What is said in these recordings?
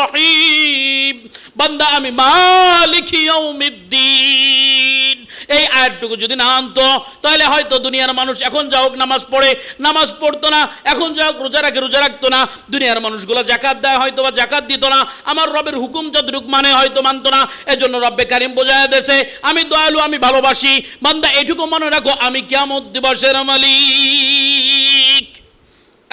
রহিম। বান্দা, আমি ইয়াউমিদ্দিন। এই আয়াতটুকু যদি না আনতো, তাহলে হয়তো দুনিয়ার মানুষ এখন যা হোক নামাজ পড়ে, নামাজ পড়তো না, এখন যা হোক রোজা রাখে, রোজা রাখতো না। দুনিয়ার মানুষগুলো জাকাত দেয়, হয়তো বা জাকাত দিত না। আমার রবের হুকুম যতটুক মানে হয়তো মানতো না, এজন্য রব্বে কারিম বোঝায় দেছে আমি দয়ালু, আমি ভালোবাসি। বান্দা, এটুকু মনে রাখো, আমি কিয়ামত দিবসের মালিক।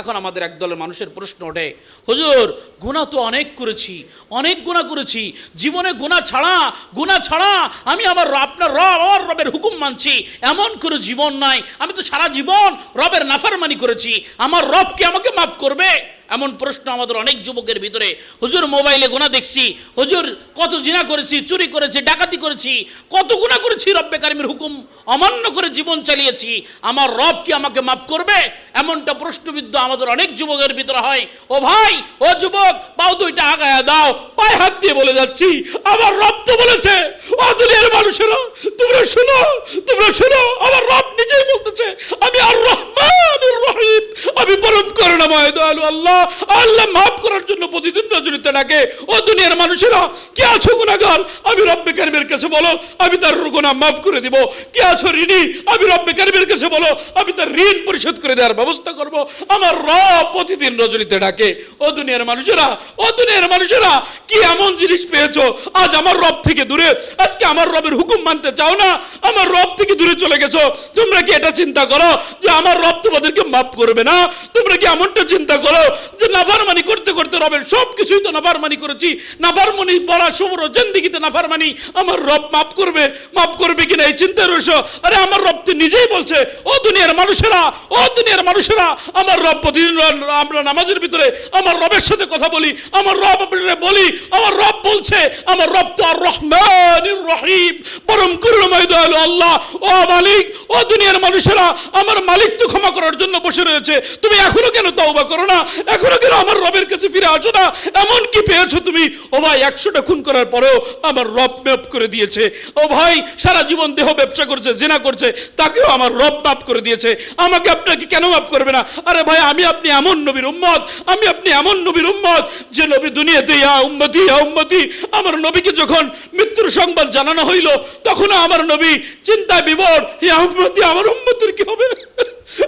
এখন আমাদের একদলের মানুষের প্রশ্ন ওঠে, হুজুর গুণা তো অনেক করেছি, অনেক গুণা করেছি, জীবনে গুণা ছাড়া গুণা ছাড়া আমি আমার আপনার রব, আমার রবের হুকুম মানছি, এমন করে জীবন নাই, আমি তো সারা জীবন রবের নাফারমানি করেছি, আমার রবকে আমাকে মাফ করবে? এমন প্রশ্ন আমাদের অনেক যুবকের ভিতরে, হুজুর, মোবাইলে গোনা দেখছি, হুজুর, কত জিনা করেছি, চুরি করেছি, ডাকাতি করেছি, কত গুণা করেছি, রব্বে কারিমের হুকুম অমান্য করে জীবন চালিয়েছি, আমার রব কি আমাকে মাফ করবে? এমনটা প্রশ্নবিদ্ধ আমাদের অনেক যুবকের ভিতরে হয়। ও ভাই, ও যুবক, পাও দুইটা আগায় দাও, পায়ে হাত দিয়ে বলে যাচ্ছি, আমার রব তো বলেছে, ও দুনিয়ার মানুষেরা, তোমরা শুনো তোমরা শুনো, আমার রব নিজেই বলতেছে, আমি আর রহমান রহিম, আমি পরম করুণাময় দয়ালু আল্লাহ। আল্লাহ মাফ করার জন্য প্রতিদিন রজনীতে ডাকে ও দুনিয়ার মানুষেরা, কে আছো গুনাহগার? আমি রব্বে কারিমের কাছে বলো, আমি তার গুনাহ মাফ করে দিব। কে আছো ঋণী? আমি রব্বে কারিমের কাছে বলো, আমি তার ঋণ পরিশোধ করে দেওয়ার ব্যবস্থা করব। আমার রব প্রতিদিন রজনীতে ডাকে। ও দুনিয়ার মানুষেরা, ও দুনিয়ার মানুষেরা, কি এমন জিনিস পেয়েছ? আজ আমার রব থেকে দূরে। আজকে আমার রবের হুকুম মানতে চাও না? আমার রব থেকে দূরে চলে গেছো। তোমরা কি এটা চিন্তা করো যে আমার রব তোমাদেরকে মাফ করবে না? তোমরা কি এমনটা চিন্তা করো যে নাফারমানি করতে করতে রবের সব কিছুই তো নাফারমানি করেছি? নাফারমানি পড়া, সমর জিন্দিগিতে নাফারমানি। আমার রব মাফ করবে। মাফ করবে কিনা এই চিন্তায় রয়েছ? আরে আমার রব তো নিজেই বলছে, ও দুনিয়ার মানুষেরা, ও দুনিয়ার মানুষেরা, আমার রব প্রতিদিন আমরা নামাজের ভিতরে আমার রবের সাথে কথা বলি, আমার রব বলি, আমার রব বলছে, আমার রব তো আর রহমান রহিম। পরম করুণাময় দয়ালু আল্লাহ, ও মালিক, ও দুনিয়ার মানুষেরা, আমার মালিক তো ক্ষমা করার জন্য বসে রয়েছে। তুমি এখনও কেন তওবা করো না? এখনও কেন আমার রবের কাছে ফিরে আসো না? এমন কি পেয়েছ তুমি? ও ভাই, একশোটা খুন করার পরেও আমার রব মাফ করে দিয়েছে। ও ভাই, সারা জীবন দেহ ব্যবসা করছে, জেনা করছে। তাকেও আমার রব মাফ করে দিয়েছে। আমাকে আপনাকে কেন মাফ করবে না? আরে ভাই, আমি আপনি এমন নবীর উম্মত, আমি আপনি এমন নবীর উম্মত যে নবী দুনিয়াতে, ইয়া উম্মতি ইয়া উম্মতি, আমার নবীকে যখন মৃত্যুর সংবাদ জানানো হইল, তখনও আমার নবী চিন্তায় বিবর, ইয়া উম্মতি, আমার উম্মতির কি হবে?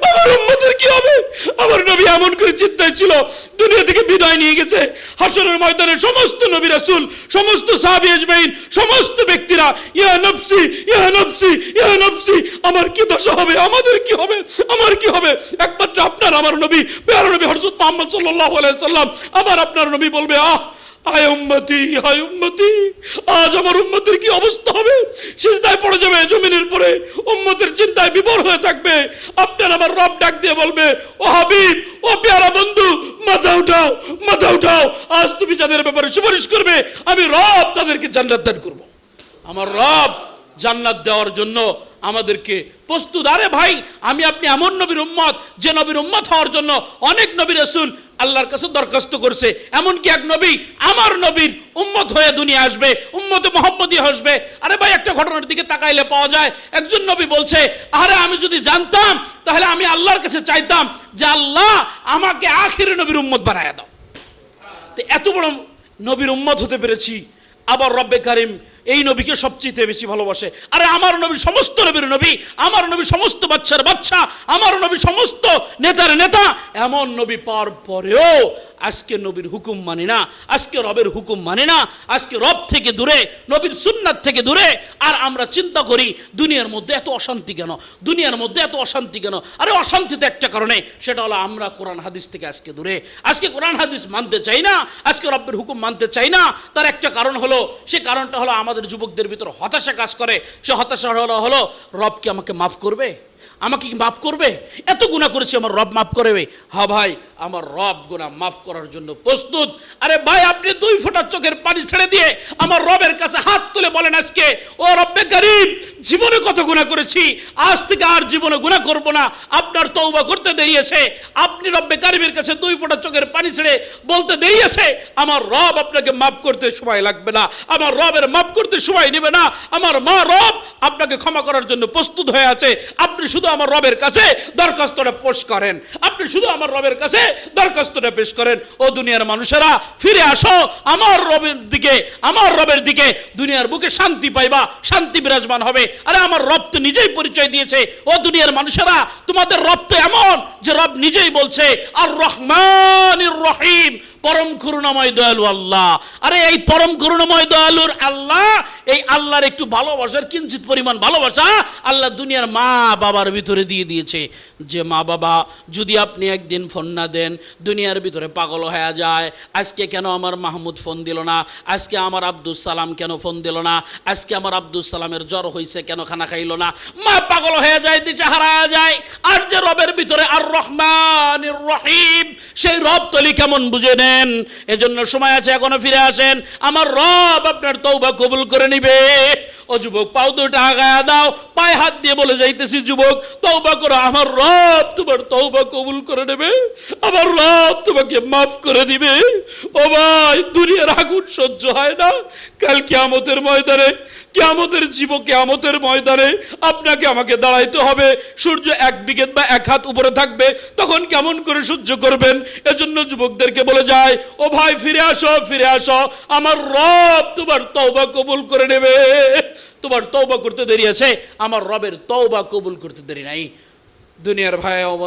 আমার উম্মতের কি হবে? আমার নবী এমন করে চিন্তায় ছিল, দুনিয়া থেকে বিদায় নিয়ে গেছে। হাসরের ময়দানে সমস্ত নবী রাসূল, সমস্ত সাহাবী আজমাইন, সমস্ত ব্যক্তিরা, ইয়া নফসি ইয়া নফসি ইয়া নফসি, আমার কি দশা হবে? আমাদের কি হবে? আমার কি হবে? একমাত্র আপনার, আমার নবী, পেয়ারা নবী হযরত মুহাম্মদ সাল্লাল্লাহু আলাইহি আমার আপনার নবী বলবে, আহ আজ তুমি সুপারিশ করবে, আমি রব তাদেরকে জান্নাত দান করব। আমার রব জান্নাত দেওয়ার জন্য আমাদেরকে প্রস্তুত। আরে ভাই, আমি আপনি এমন নবীর উম্মত, যে নবীর উম্মত হওয়ার জন্য অনেক নবী রসুল আল্লাহর কাছে দরখাস্ত করছে। এমনকি এক নবী, আমার নবীর উম্মত হয়ে দুনিয়া আসবে, উম্মতে মোহাম্মদী আসবে আরে ভাই, একটা ঘটনার দিকে তাকাইলে পাওয়া যায়, একজন নবী বলছে, আরে আমি যদি জানতাম, তাহলে আমি আল্লাহর কাছে চাইতাম যে আল্লাহ আমাকে আখির নবীর উম্মত বানায় দাও। তো এত বড় নবীর উম্মত হতে পেরেছি। আবার রব্বে কারিম এই নবীকে সবচেয়ে বেশি ভালোবাসে। আরে আমার নবী সমস্ত নবীর নবী, আমার নবী সমস্ত বাচ্চার বাচ্চা, আমার নবী সমস্ত নেতার নেতা, এমন নবী পাওয়ার পরেও আজকে নবীর হুকুম মানে না, আজকে রবের হুকুম মানে না, আজকে রব থেকে দূরে, নবীর সুন্নাত থেকে দূরে। আর আমরা চিন্তা করি, দুনিয়ার মধ্যে এত অশান্তি কেন? দুনিয়ার মধ্যে এত অশান্তি কেন? আরে অশান্তি তো একটা কারণে, সেটা হলো আমরা কোরআন হাদিস থেকে আজকে দূরে। আজকে কোরআন হাদিস মানতে চাই না, আজকে রব্বের হুকুম মানতে চাই না। তার একটা কারণ হলো, সে কারণটা হলো আমাদের যুবকদের ভিতর হতাশা কাজ করে। সে হতাশা হলো হলো, রব কি আমাকে মাফ করবে? আমাকে কি মাফ করবে? এত গুণা করেছি, আমার রব মাফ করবে। হা ভাই, আমার রব গুণা মাফ করার জন্য প্রস্তুত। আরে ভাই, আপনি দুই ফোঁটা চোখের পানি ছেড়ে দিয়ে আমার রবের কাছে হাত তুলে বলেন আজকে, ও রব্বে গরিব জীবনে কত গুণা করেছি, আজ থেকে আর জীবনে গুণা করব না। আপনার তৌবা করতে দেরি আছে, আপনি রব্বে কারিমের কাছে দুই ফোঁটা চোখের পানি ছেড়ে বলতে দেরি আছে, আমার রব আপনাকে মাফ করতে সময় লাগবে না। আমার রবের মাফ করতে সময় নেবে না। আমার মা রব আপনাকে ক্ষমা করার জন্য প্রস্তুত হয়ে আছে। আপনি শুধু আমার রবের কাছে দরখাস্তটা পেশ করেন। আপনি শুধু আমার রবের কাছে দরখাস্তটা পেশ করেন। ও দুনিয়ার মানুষেরা, ফিরে আসো। আমার রবের দিকে, আমার রবের দিকে দুনিয়ার বুকে শান্তি পাইবা, শান্তি বিরাজমান হবে। আরে আমার রব তো নিজেই পরিচয় দিয়েছে। ও দুনিয়ার মানুষেরা, তোমাদের রব তো এমন যে রব নিজেই বলছে, আর রহমান রহিম পরম করুণাময় দয়ালু আল্লাহ। আরে এই পরম করুণাময় দয়ালুর আল্লাহ, এই আল্লাহর একটু ভালোবাসার কিঞ্চিত পরিমাণ ভালোবাসা আল্লাহ দুনিয়ার মা বাবার ভিতরে দিয়ে দিয়েছে। যে মা বাবা, যদি আপনি একদিন ফোন না দেন, দুনিয়ার ভিতরে পাগল হয়ে যায়। আজকে কেন আমার মাহমুদ ফোন দিল না? আজকে আমার আব্দুল সালাম কেন ফোন দিল না? আজকে আমার আব্দুল সালামের জ্বর হয়েছে কেন খানা খাইলো না? মা পাগল হয়ে যায় দিশে হারা যায়। আর যে রবের ভিতরে আর রহমান রহিম, সেই রব তলি কেমন বুঝে নেন? এজন্য সময় আছে, এখনও ফিরে আসেন। আমার রব আপনার তৌবা কবুল করে নিবে। ও যুবক, পাও দুটা আগায়া দাও। পায়ে হাত দিয়ে বলে যাইতেছি, যুবক তৌবা করো। আমার রব তোমার তৌবা কবুল করে নেবে। আমার রব তোমাকে মাফ করে দিবে। ও ভাই, দুনিয়ার আগুন সহ্য হয় না। কাল কিয়ামতের ময়দানে কিয়ামতের জীব কিয়ামতের ময়দানে আপনাকে আমাকে দাঁড়াইতে হবে। সূর্য এক বিঘেত বা এক হাত উপরে থাকবে। তখন কেমন করে সহ্য করবেন? এজন্য যুবকদেরকে বলে যায়, ও ভাই, ফিরে আসো ফিরে আসো। আমার রব তোমার তওবা কবুল করে নেবে। তোমার তওবা করতে দেরি আছে। আমার রবের তওবা কবুল করতে দেরি নাই। দুনিয়ার ভাই